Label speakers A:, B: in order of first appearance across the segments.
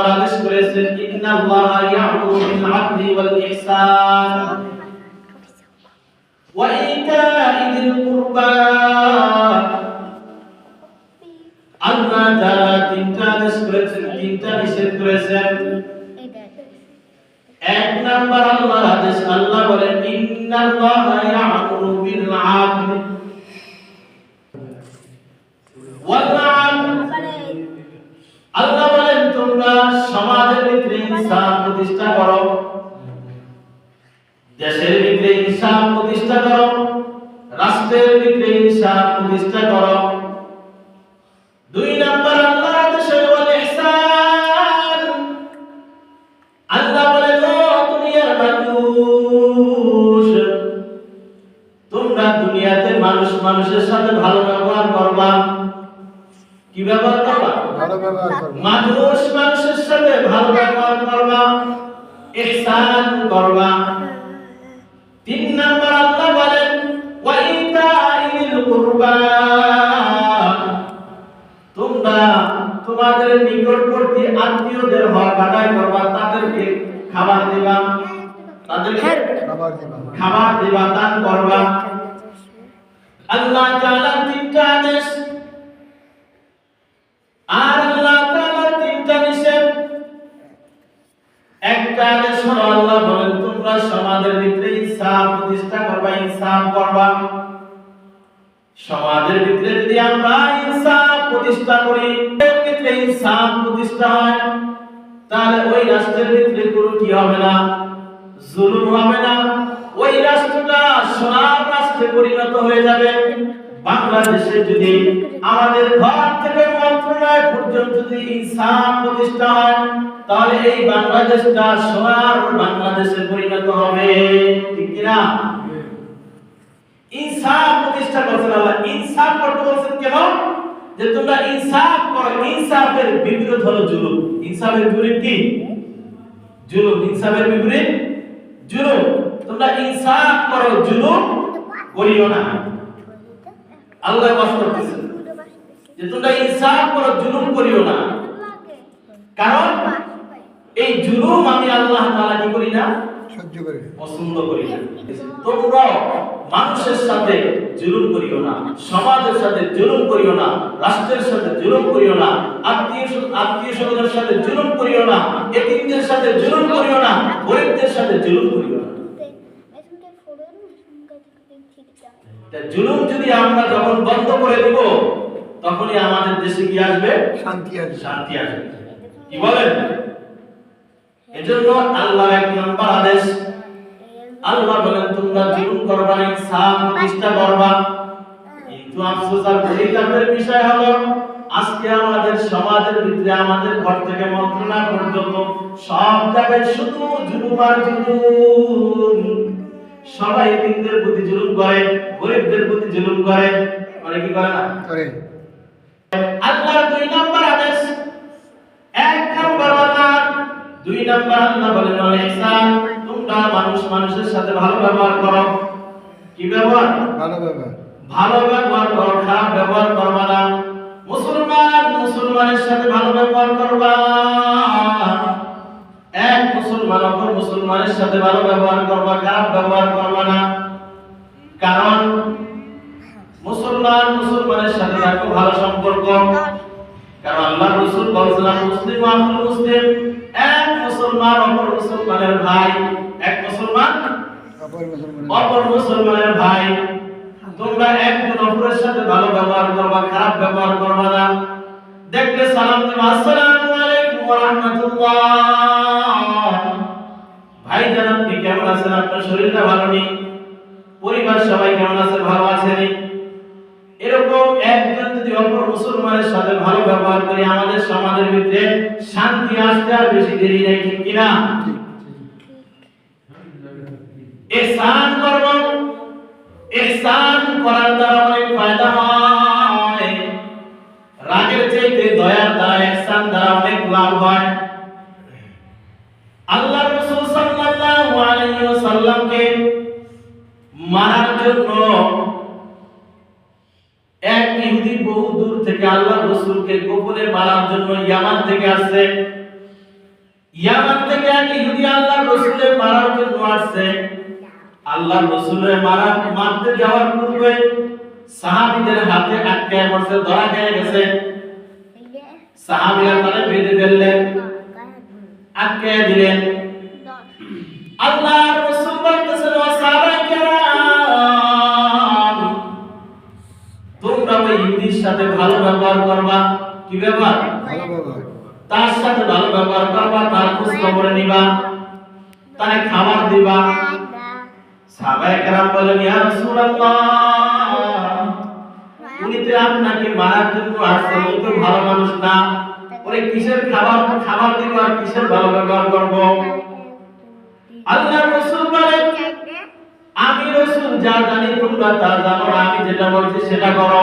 A: নম্বর আদেশ করেছেন ইন্নাল্লাহা ইয়া'মুরু বিল 'আদলি ওয়াল ইহসান ওয়া ইতা'i যিল কুরবা আল্লাহ তাআলা তিনটা আদেশ করেছেন তিনটা নিষেধ করেছেন এক নাম্বার আল্লাহর আদেশ আল্লাহ বলেন ইন্নাল্লাহা ইয়া'মুরু বিল 'আদলি ওয়াল ইনসাফ প্রতিষ্ঠা করো। রাষ্ট্রের ভিতরে ইনসাফ প্রতিষ্ঠা করো। দুই নাম্বার আল্লাহ আদেশে ওয়াল ইহসান। আল্লাহ বলেন ও দুনিয়ার মানুষ। তোমরা দুনিয়াতে মানুষ মানুষের সাথে ভালো ব্যবহার করবা। কি ব্যবহার করবা?
B: ভালো ব্যবহার করব।
A: মানুষ মানুষের সাথে ভালো ব্যবহার করবা। ইহসান করবা। তোমাদের নিকটবর্তী আত্মীয়দের হক আদায় করবা তাদেরকে খাবার দিবা তাদেরকে
B: খাবার দিবা।
A: খাবার দিবা দান করবা। আল্লাহ তাআলা তিনটা আদেশ। আর আল্লাহ তাআলা তিনটা নিষেধ। একটা আদেশ হলো আল্লাহ বলেন তোমরা সমাজের ভিতরে ইনসাফ প্রতিষ্ঠা করবা ইনসাফ করবা। সমাজের ভিতরে যদি আমরা ইনসাফ প্রতিষ্ঠা করি। এর ভিতরে প্রতিষ্ঠা হয়। তাহলে ওই রাষ্ট্রের ভিতরে কোনো কি হবে না? জুলুম হবে না। ওই রাষ্ট্রটা সোনার রাষ্ট্রে পরিণত হয়ে যাবে। বাংলাদেশে যদি আমাদের ঘর থেকে মন্ত্রণালয় পর্যন্ত যদি ইনসাফ প্রতিষ্ঠা হয়, তাহলে এই বাংলাদেশটা সোনার বাংলাদেশে পরিণত হবে। ঠিক কিনা? ইনসাফ প্রতিষ্ঠা করছেন আল্লাহ। ইনসাফ করতে বলছেন কেন? যে তোমরা ইনসাফ করো, ইনসাফের বিপরীত হলো জুলুম। ইনসাফের বিপরীত কি? জুলুম। ইনসাফের বিপরীত জুলুম। তোমরা ইনসাফ করো, জুলুম করিও না। আল্লাহ বাস করতেছেন যে তোমরা ইনসাফ করো, জুলুম করিও না। কারণ এই জুলুম আমি আল্লাহ তাআলা কি করি না?
B: সহ্য করে
A: পছন্দ করি তোমরাও মানুষের সাথে জুলুম করিও না সমাজের সাথে জুলুম করিও না রাষ্ট্রের সাথে জুলুম করিও না আত্মীয় আত্মীয় স্বজনের সাথে জুলুম করিও না এতিমদের সাথে জুলুম করিও না গরিবদের সাথে জুলুম করিও না। জুলুম যদি আমরা যখন বন্ধ করে দিব তখনই আমাদের দেশে কি আসবে?
B: শান্তি আছে
A: শান্তি আসবে। কি বলেন? এজন্য আল্লাহর এক নম্বর আদেশ আল্লাহ বলেন তোমরা জুলুম করবা না ইনসাফ প্রতিষ্ঠা করবা। কিন্তু আফসোস আর পরিতাপের বিষয় হলো আজকে আমাদের সমাজের ভিতরে আমাদের ঘর থেকে মন্ত্রণা পর্যন্ত সব জায়গায় শুধু জুলুম আর জুলুম। সবাই এতিমদের প্রতি জুলুম করে গরিবদের প্রতি জুলুম করে। মানে কি করে না?
B: করে।
A: আল্লাহর দুই নম্বর আদেশ এক নম্বর আল্লাহ দুই নম্বর আল্লাহ বলেন ওয়াল ইহসান তোমরা মানুষ মানুষের সাথে ভালো ব্যবহার করো। কি ব্যবহার?
B: ভালো ব্যবহার।
A: ভালো ব্যবহার করো খারাপ ব্যবহার করবা না। মুসলমান মুসলমানের সাথে ভালো ব্যবহার করবা। এক মুসলমান অপর মুসলমানের সাথে ভালো ব্যবহার করবা খারাপ ব্যবহার করবা না। কারণ মুসলমান মুসলমানের সাথে রাখো ভালো সম্পর্ক। কারণ আল্লাহ রাসূল বলেছেন মুসলিম আখুল মুসলিম এক মুসলমান অপর মুসলমানের ভাই এক মুসলমান
B: অপর
A: মুসলমানের ভাই। তোমরা একজন অপরের সাথে ভালো ব্যবহার করবা খারাপ ব্যবহার করবা না। দেখলে সালাম দেবা আসসালামু আলাইকুম ওয়া রাহমাতুল্লাহ। ভাই জান আপনি কেমন আছেন? আপনার শরীরটা ভালো নেই? পরিবার সবাই কেমন আছে? ভালো একজন যদি অপর মুসলমানের সাথে ভালো ব্যবহার করি আমাদের সমাজের ভিতরে শান্তি আসতে আর বেশি দেরি নাই, ঠিক কিনা? ইহসান করব ইহসান করার দ্বারা অনেক ফায়দা হয়। থেকে আসছে। ইয়ামান থেকে এক ইহুদি আল্লাহ রসুলের মারার জন্য আসছে আল্লাহ রসুলের মারা মারতে যাওয়ার পূর্বে হাতে আটকে পড়ছে ধরা গেছে। বেঁধে ফেললেন আটকে দিলেন। আল্লাহ রসুল বলতেছেন ও তোমরা ওই ইহুদির সাথে ভালো ব্যবহার করবা। কি ব্যবহার?
B: ভালো ব্যবহার।
A: তার সাথে ভালো ব্যবহার করবা, তার খোঁজ খবর নিবা, তারে খাবার দিবা। সাহাবায়ে কেরাম বলেন, ইয়া রাসূলুল্লাহ, উনি তো আপনাকে মারার জন্য আসছে, উনি তো ভালো মানুষ না। ওরে কিসের খাবার খাবার দিব আর কিসের ভালো ব্যবহার করব? আল্লাহ রাসূল বলেন, আমি রাসূল, যা জানি তোমরা তা জানো আমি যেটা বলছি সেটা করো।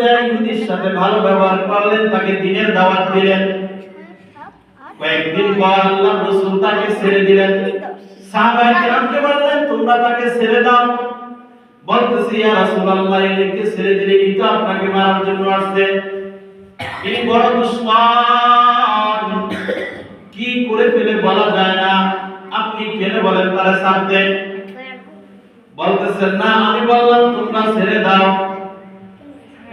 A: যায় ইহুদির সাথে ভালো ব্যবহার করলেন, তাকে দিনের দাওয়াত দিলেন। কয়েকদিন পর আল্লাহ রাসূল তাকে ছেড়ে দিলেন। সাহাবায়ে বললেন, তোমরা তাকে ছেড়ে দাও। বলতেছি, ইয়া একে ছেড়ে দিলে কি আপনাকে মারার জন্য আসছে। ইনি বড় দুশ্মন কি করে ফেলে বলা যায় না। আপনি কেন বলেন, তারা ছাড়তে বলতেছেন, না, আমি বললাম, তোমরা ছেড়ে দাও।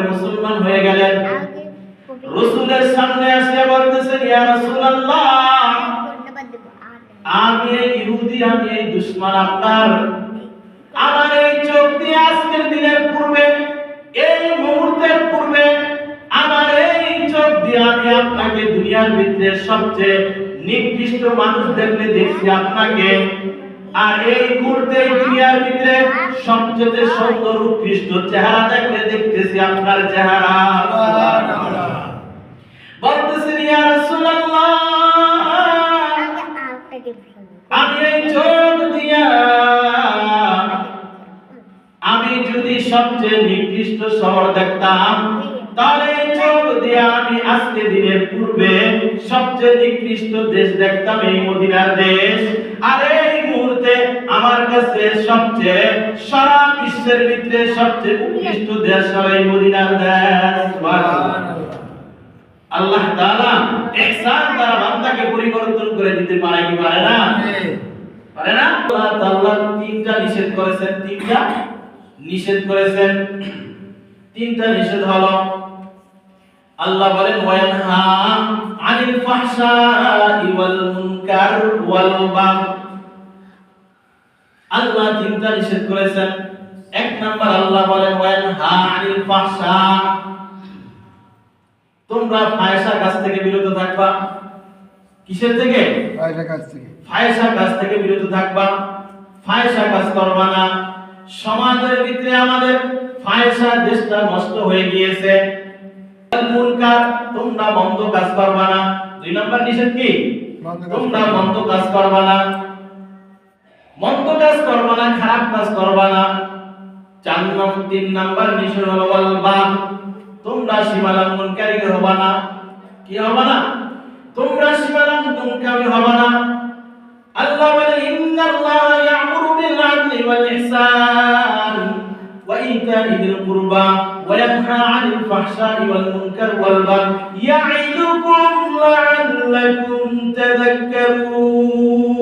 A: কালিমা মুসলমান হয়ে গেলেন। রসুলের সামনে আসে বলতেছেন ইয়া রাসূলুল্লাহ আমি এই ইহুদি আমি এই দুশমন আপনার। আমার এই চোখ দিয়ে আজকের দিনের পূর্বে এই মুহূর্তের পূর্বে আমার এই চোখ দিয়ে আমি আপনাকে দুনিয়ার ভিতরে সবচেয়ে নিকৃষ্ট মানুষ দেখলে দেখছি আপনাকে। আর এই মুহূর্তে দুনিয়ার ভিতরে সবচেয়ে সুন্দর, উৎকৃষ্ট চেহারা দেখলে দেখতেছি আপনার চেহারা। ইয়া রাসূলুল্লাহ, আমি এই চোখ দিয়া, আমি যদি সবচেয়ে নিকৃষ্ট শহর দেখতাম, তাহলে চোখ আমি আজকে দিনের পূর্বে সবচেয়ে নিকৃষ্ট দেশ দেখতাম এই মদিনার দেশ। আর কাছে সবচেয়ে সারা বিশ্বের ভিতরে সবচেয়ে উৎকৃষ্ট দেশ হলো এই মদিনার দেশ। আল্লাহ তাআলা ইহসান দ্বারা বান্দাকে পরিবর্তন করে দিতে পারে কি পারে না? পারে না? আল্লাহ তাআলা তিনটা নিষেধ করেছেন। তিনটা নিষেধ করেছেন। তিনটা নিষেধ হলো, আল্লাহ বলেন, ওয়ানহা আনিল ফাহশাই ওয়াল মুনকার ওয়াল বাগ আল্লাহ তিনটা নিষেধ করেছেন। এক নাম্বার আল্লাহ বলেন আনিল ফাহশা। তোমরা ফায়সা কাজ থেকে বিরত থাকবা। কিসের থেকে?
B: পয়সা কাছ থেকে।
A: ফায়সা কাজ থেকে বিরত থাকবা। ফায়সা কাজ করবা না। সমাজের ভিতরে আমাদের ফায়সা দেশটা নষ্ট হয়ে গিয়েছে। মুনকার তোমরা বন্ধ কাজ করবা না। দুই নম্বর নিষেধ কি? তোমরা। বন্ধ কাজ করবা না। মন্দ কাজ করবা না খারাপ কাজ করবা না। চার নম্বর তিন নাম্বার নিষেধ হলো ওয়াল বাগ তোমরা সীমা লঙ্ঘনকারী হবা না। কি হবা না? তোমরা সীমা লঙ্ঘনকারী হবা না। আল্লাহ বলে, ইন্নাল্লাহ ইয়ামুরু বিল আদলি ওয়াল ইহসান ওয়া ইতা'i যিল কুরবা ওয়া ইয়ানহা 'আনিল ফাহশা'i ওয়াল মুনকার ওয়াল বাগই ইয়া'iদুকুম লা'আল্লাকুম তাযাক্কারুন।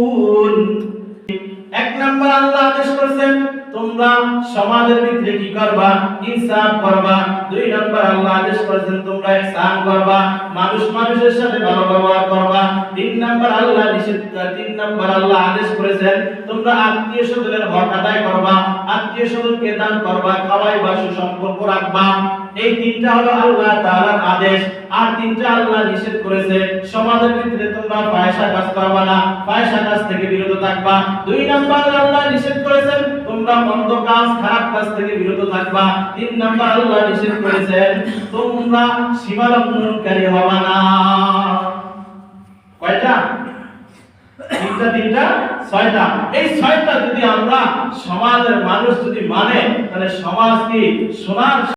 A: নাম্বার আল্লাহ আদেশ করেছেন, তোমরা সমাজের ভিতরে কি করবা? ইনসাফ করবা। দুই নম্বর আল্লাহ আদেশ করেছেন, তোমরা ইহসান করবা। মানুষ মানুষের সাথে ভালো ব্যবহার তিন নম্বর আল্লাহ নিষেধ তিন নম্বর আল্লাহ আদেশ করেছেন, তোমরা আত্মীয় স্বজনের হক আদায় করবা, আত্মীয় স্বজনকে দান করবা খাওয়াই বা সুসম্পর্ক রাখবা। এই তিনটা হলো আল্লাহ তাআলার আদেশ। আর তিনটা আল্লাহ নিষেধ করেছে, সমাজের ভিতরে তোমরা পয়সা কাজ করবা না পয়সা কাজ থেকে বিরত থাকবা। দুই নাম্বার আল্লাহ নিষেধ করেছেন, তোমরা মন্দ কাজ, খারাপ কাজ থেকে বিরত থাকবা। তিন নাম্বার আল্লাহ নিষেধ করেছেন, তোমরা সীমা লঙ্ঘনকারী হবা না। কয়টা? তিনটা তিনটা? ছয়টা। এই ছয়টা যদি আমরা সমাজের মানুষ যদি মানে তাহলে সমাজ কি সোনার